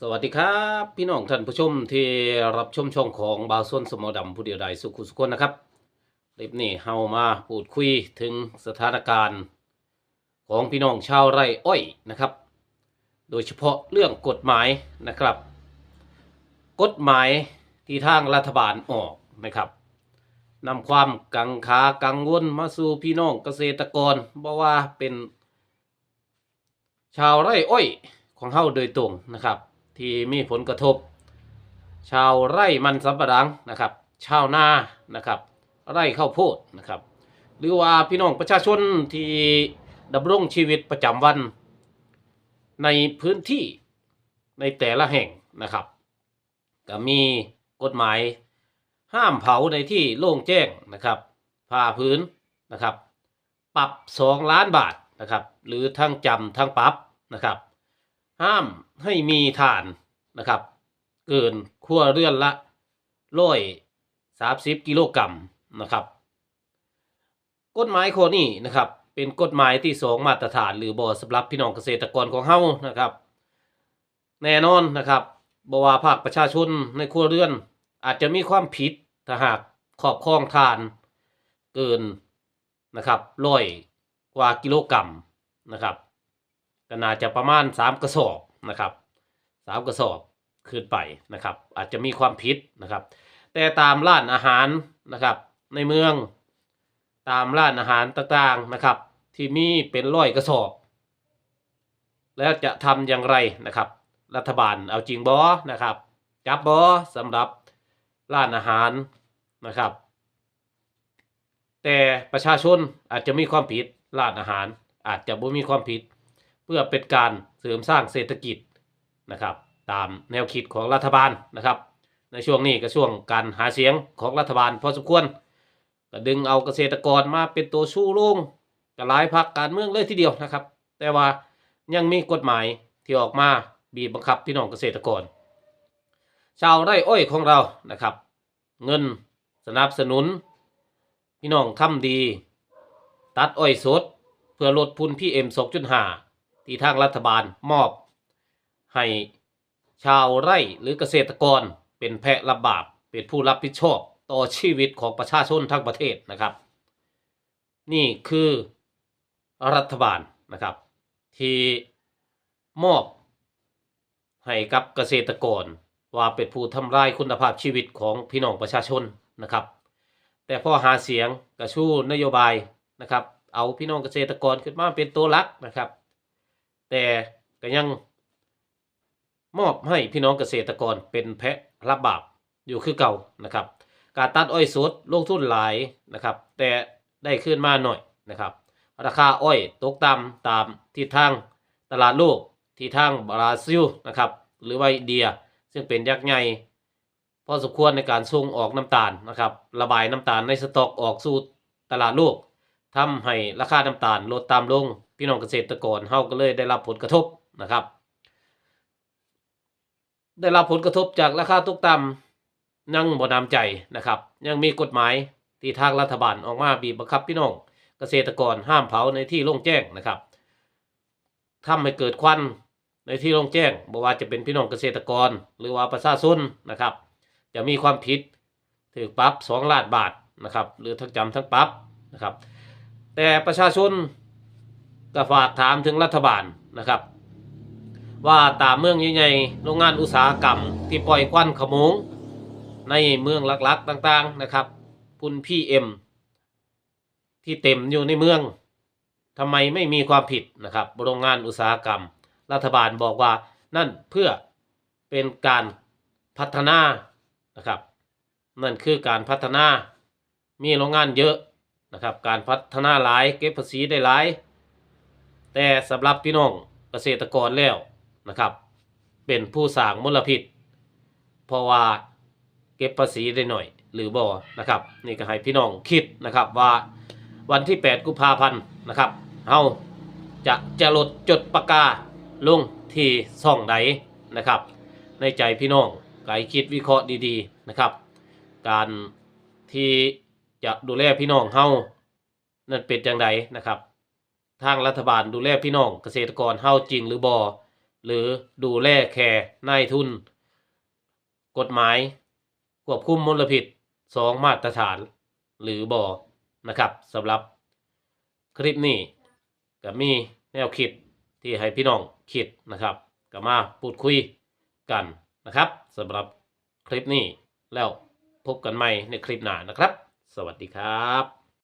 สวัสดีครับ พี่น้องท่านผู้ชมที่รับชมช่องของบาวส้นสมอดำผู้เดียวใดสุขุสุขคนนะครับคลิปนี้เฮามาพูดคุยถึงสถานการณ์ ของพี่น้องชาวไร่อ้อยนะครับ โดยเฉพาะเรื่องกฎหมายนะครับ กฎหมายที่ทางรัฐบาลออกนะครับนำความกังขากังวลมาสู่พี่น้องเกษตรกรบ่ว่าเป็น ชาวไร่อ้อยของเฮาโดยตรงนะครับ ที่มีผลกระทบ ชาวไร่มันสำปะหลังนะครับ ชาวนานะครับ ไร่ข้าวโพดนะครับ หรือว่าพี่น้องประชาชนที่ดำรงชีวิตประจำวัน ในพื้นที่ในแต่ละแห่งนะครับก็มีกฎหมายห้ามเผาในที่โล่งแจ้งนะครับผ่าพื้นนะครับ ปรับ 2 ล้านบาทนะครับ หรือทั้งจำทั้งปรับนะครับ ห้ามให้มีฐานนะครับ เกินครัวเรือนละร้อยสามสิบกิโลกรัมนะครับ กฎหมายข้อนี้นะครับเป็นกฎหมายที่สองมาตรฐาน หรือบอสำหรับพี่น้องเกษตรกรของเฮานะครับ แน่นอนนะครับบว่าภาคประชาชนในครัวเรือน อาจจะมีความผิดถ้าหากครอบครองทานเกินนะครับร้อยกว่ากิโลกรัมนะครับ ก็น่าจะประมาณสามกระสอบนะครับสามกระสอบขึ้นไปนะครับ อาจจะมีความผิดนะครับ แต่ตามร้านอาหารนะครับ ในเมืองตามร้านอาหารต่างๆนะครับ ที่มีเป็นร้อยกระสอบ แล้วจะทำอย่างไรนะครับ รัฐบาลเอาจริงบอนะครับจับบอสำหรับร้านอาหารนะครับ แต่ประชาชนอาจจะมีความผิดร้านอาหาร อาจจะบ่มีความผิด เพื่อเป็นการเสริมสร้างเศรษฐกิจนะครับ ตามแนวคิดของรัฐบาลนะครับ ในช่วงนี้ก็ช่วงการหาเสียงของรัฐบาลพอสมควรก็ดึงเอาเกษตรกรมาเป็นตัวชูโรงกับหลายพักการเมืองเลยทีเดียวนะครับ แต่ว่ายังมีกฎหมายที่ออกมาบีบบังคับพี่น้องเกษตรกร ชาวไร่อ้อยของเรานะครับ เงินสนับสนุน พี่น้องทำดี ตัดอ้อยสด เพื่อลดพุ่นพี่เอ็ม2.5 ที่ทางรัฐบาลมอบ ให้ชาวไร่หรือเกษตรกรเป็นแพะรับบาปเป็นผู้รับผิดชอบต่อชีวิตของประชาชนทั้งประเทศนะครับ นี่คือรัฐบาลนะครับ ที่มอบให้กับเกษตรกรว่าเป็นผู้ทำลายคุณภาพชีวิตของพี่น้องประชาชนนะครับ แต่พอหาเสียงกระชู้นโยบายนะครับ เอาพี่น้องเกษตรกรขึ้นมาเป็นตัวหลักนะครับ แต่ก็ยังมอบให้พี่น้องเกษตรกรเป็นแพะรับบาปอยู่คือเก่านะครับ การตัดอ้อยสดลงทุนหลายนะครับ แต่ได้ขึ้นมาหน่อยนะครับ ราคาอ้อยตกต่ำตามทิศทางตลาดโลกที่ทางบราซิลนะครับ หรือว่าอินเดียซึ่งเป็นยักษ์ใหญ่พอสมควรในการส่งออกน้ำตาลนะครับ ระบายน้ำตาลในสต็อกออกสู่ตลาดโลกทำให้ราคาน้ำตาลลดตามลง พี่น้องเกษตรกรเฮาก็เลยได้รับผลกระทบนะครับ ได้รับผลกระทบจากราคาตกต่ำยังบ่นำใจนะครับ ยังมีกฎหมายที่ทางรัฐบาลออกมาบีบบังคับพี่น้องเกษตรกรห้ามเผาในที่โล่งแจ้งนะครับทำให้เกิดควันในที่โล่งแจ้งบ่ว่าจะเป็นพี่น้องเกษตรกร หรือว่าประชาชนนะครับ จะมีความผิดถือปรับสองล้านบาทนะครับ หรือทั้งจำทั้งปรับนะครับ แต่ประชาชน ก็ฝากถามถึงรัฐบาลนะครับ ว่าตามเมืองใหญ่ๆโรงงานอุตสาหกรรม ที่ปล่อยควันขโมง ในเมืองหลักๆต่างๆนะครับพุ่นพีเอ็มที่เต็มอยู่ในเมืองทำไมไม่มีความผิดนะครับโรงงานอุตสาหกรรม รัฐบาลบอกว่านั่นเพื่อเป็นการพัฒนานะครับ นั่นคือการพัฒนามีโรงงานเยอะนะครับ การพัฒนาหลายเก็บภาษีได้หลาย แต่สำหรับพี่น้องเกษตรกรแล้วนะครับ เป็นผู้สร้างมลพิษ เพราะว่าเก็บภาษีได้หน่อยหรือบ่นะครับ นี่ก็ให้พี่น้องคิดนะครับว่าวันที่ 8 กุมภาพันธ์นะครับเฮาจะจะลดจดปากกาลงที่ซ่องใดนะครับ ในใจพี่น้องไกคิดวิเคราะห์ดีๆนะครับ การที่จะดูแลพี่น้องเฮานั่นเป็นจังไดนะครับ ทางรัฐบาลดูแลพี่น้องเกษตรกรเฮาจริงหรือบอหรือดูแลแค่นายทุน กฎหมายควบคุมมลพิษสองมาตรฐาน หรือบ่นะครับสำหรับคลิปนี้ก็มีแนวคิดที่ให้พี่น้องคิดนะครับก็มาพูดคุยกันนะครับสำหรับคลิปนี้แล้วพบกันใหม่ในคลิปหน้านะครับ สวัสดีครับ